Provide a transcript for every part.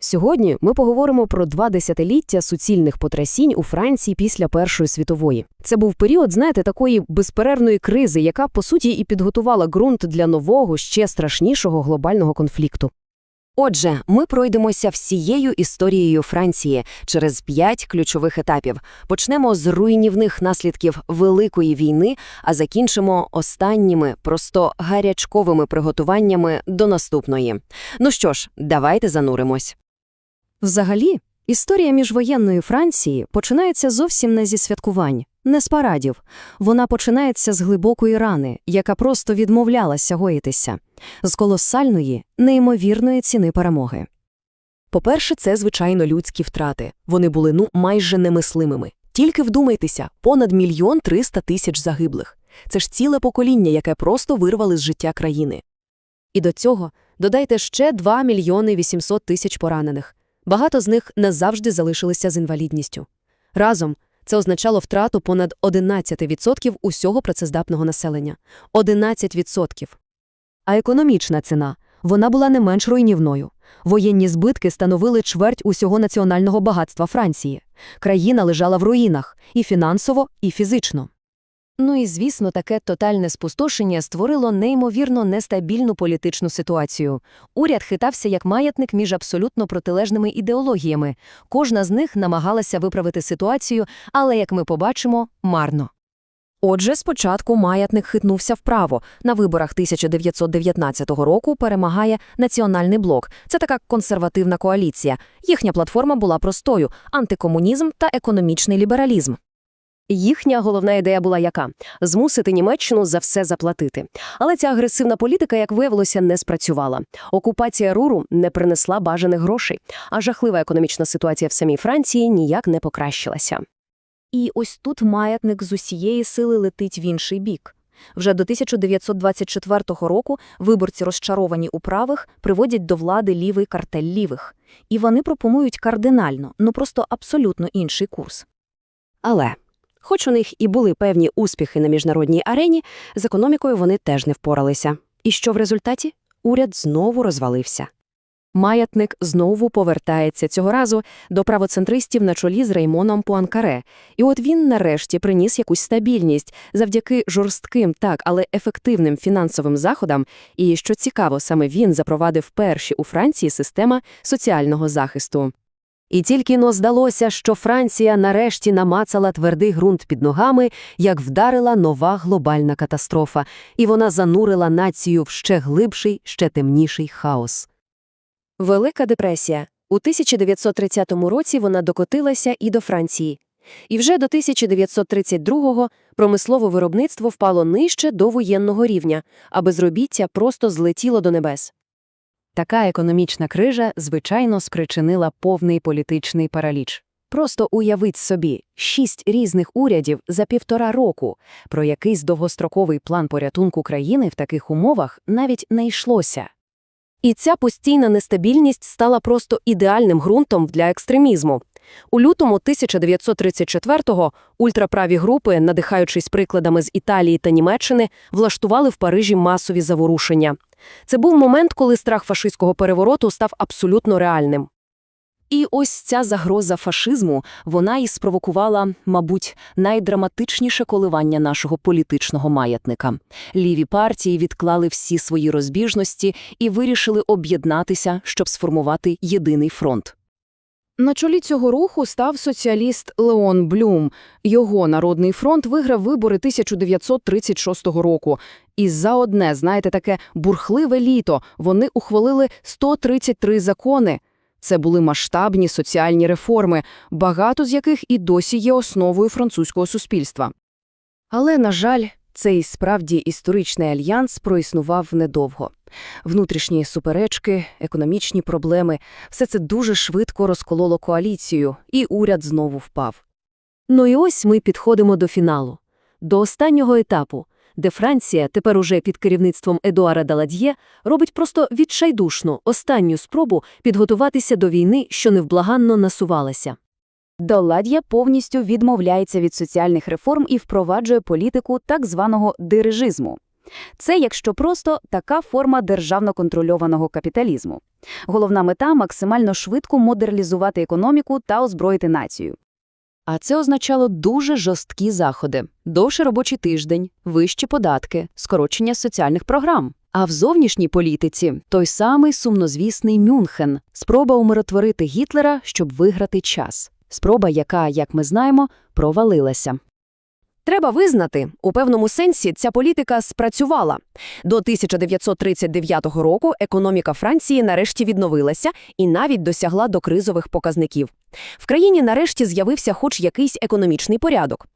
Сьогодні ми поговоримо про два десятиліття суцільних потрясінь у Франції після Першої світової. Це був період, знаєте, такої безперервної кризи, яка, по суті, і підготувала ґрунт для нового, ще страшнішого глобального конфлікту. Отже, ми пройдемося всією історією Франції через п'ять ключових етапів. Почнемо з руйнівних наслідків Великої війни, а закінчимо останніми, просто гарячковими приготуваннями до наступної. Ну що ж, давайте зануримось. Взагалі, історія міжвоєнної Франції починається зовсім не зі святкувань, не з парадів. Вона починається з глибокої рани, яка просто відмовлялася гоїтися, з колосальної, неймовірної ціни перемоги. По-перше, це, звичайно, людські втрати. Вони були, ну, майже немислимими. Тільки вдумайтеся, понад мільйон триста тисяч загиблих. Це ж ціле покоління, яке просто вирвали з життя країни. І до цього додайте ще 2 мільйони 800 тисяч поранених. Багато з них назавжди залишилися з інвалідністю. Разом це означало втрату понад 11% усього працездатного населення. 11%. А економічна ціна вона була не менш руйнівною. Воєнні збитки становили чверть усього національного багатства Франції. Країна лежала в руїнах і фінансово, і фізично. Ну і, звісно, таке тотальне спустошення створило неймовірно нестабільну політичну ситуацію. Уряд хитався як маятник між абсолютно протилежними ідеологіями. Кожна з них намагалася виправити ситуацію, але, як ми побачимо, марно. Отже, спочатку маятник хитнувся вправо. На виборах 1919 року перемагає Національний блок. Це така консервативна коаліція. Їхня платформа була простою – антикомунізм та економічний лібералізм. Їхня головна ідея була яка? Змусити Німеччину за все заплатити. Але ця агресивна політика, як виявилося, не спрацювала. Окупація Руру не принесла бажаних грошей, а жахлива економічна ситуація в самій Франції ніяк не покращилася. І ось тут маятник з усієї сили летить в інший бік. Вже до 1924 року виборці, розчаровані у правих, приводять до влади лівий картель лівих. І вони пропонують кардинально, ну просто абсолютно інший курс. Але, хоч у них і були певні успіхи на міжнародній арені, з економікою вони теж не впоралися. І що в результаті? Уряд знову розвалився. Маятник знову повертається цього разу до правоцентристів на чолі з Реймоном Пуанкаре. І от він нарешті приніс якусь стабільність завдяки жорстким, так, але ефективним фінансовим заходам. І, що цікаво, саме він запровадив перші у Франції система соціального захисту. І тільки но здалося, що Франція нарешті намацала твердий ґрунт під ногами, як вдарила нова глобальна катастрофа, і вона занурила націю в ще глибший, ще темніший хаос. Велика депресія. У 1930 році вона докотилася і до Франції. І вже до 1932-го промислове виробництво впало нижче до воєнного рівня, а безробіття просто злетіло до небес. Така економічна крижа, звичайно, спричинила повний політичний параліч. Просто уявіть собі, шість різних урядів за півтора року. Про якийсь довгостроковий план порятунку країни в таких умовах навіть не йшлося. І ця постійна нестабільність стала просто ідеальним ґрунтом для екстремізму. У лютому 1934-го ультраправі групи, надихаючись прикладами з Італії та Німеччини, влаштували в Парижі масові заворушення. Це був момент, коли страх фашистського перевороту став абсолютно реальним. І ось ця загроза фашизму, вона і спровокувала, мабуть, найдраматичніше коливання нашого політичного маятника. Ліві партії відклали всі свої розбіжності і вирішили об'єднатися, щоб сформувати єдиний фронт. На чолі цього руху став соціаліст Леон Блюм. Його Народний фронт виграв вибори 1936 року. І за одне, знаєте, таке бурхливе літо вони ухвалили 133 закони. Це були масштабні соціальні реформи, багато з яких і досі є основою французького суспільства. Але, на жаль, цей справді історичний альянс проіснував недовго. Внутрішні суперечки, економічні проблеми – все це дуже швидко розкололо коаліцію, і уряд знову впав. Ну і ось ми підходимо до фіналу, до останнього етапу, де Франція, тепер уже під керівництвом Едуара Даладьє, робить просто відчайдушну останню спробу підготуватися до війни, що невблаганно насувалася. Долад'я повністю відмовляється від соціальних реформ і впроваджує політику так званого дирижизму. Це, якщо просто, така форма державно контрольованого капіталізму. Головна мета – максимально швидко модернізувати економіку та озброїти націю. А це означало дуже жорсткі заходи, довший робочий тиждень, вищі податки, скорочення соціальних програм. А в зовнішній політиці той самий сумнозвісний Мюнхен – спроба умиротворити Гітлера, щоб виграти час. Спроба, яка, як ми знаємо, провалилася. Треба визнати, у певному сенсі ця політика спрацювала. До 1939 року економіка Франції нарешті відновилася і навіть досягла докризових показників. В країні нарешті з'явився хоч якийсь економічний порядок.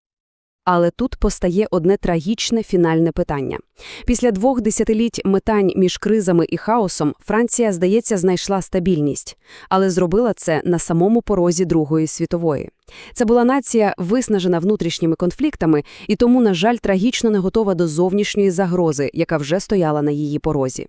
Але тут постає одне трагічне фінальне питання. Після двох десятиліть метань між кризами і хаосом Франція, здається, знайшла стабільність, але зробила це на самому порозі Другої світової. Це була нація, виснажена внутрішніми конфліктами, і тому, на жаль, трагічно не готова до зовнішньої загрози, яка вже стояла на її порозі.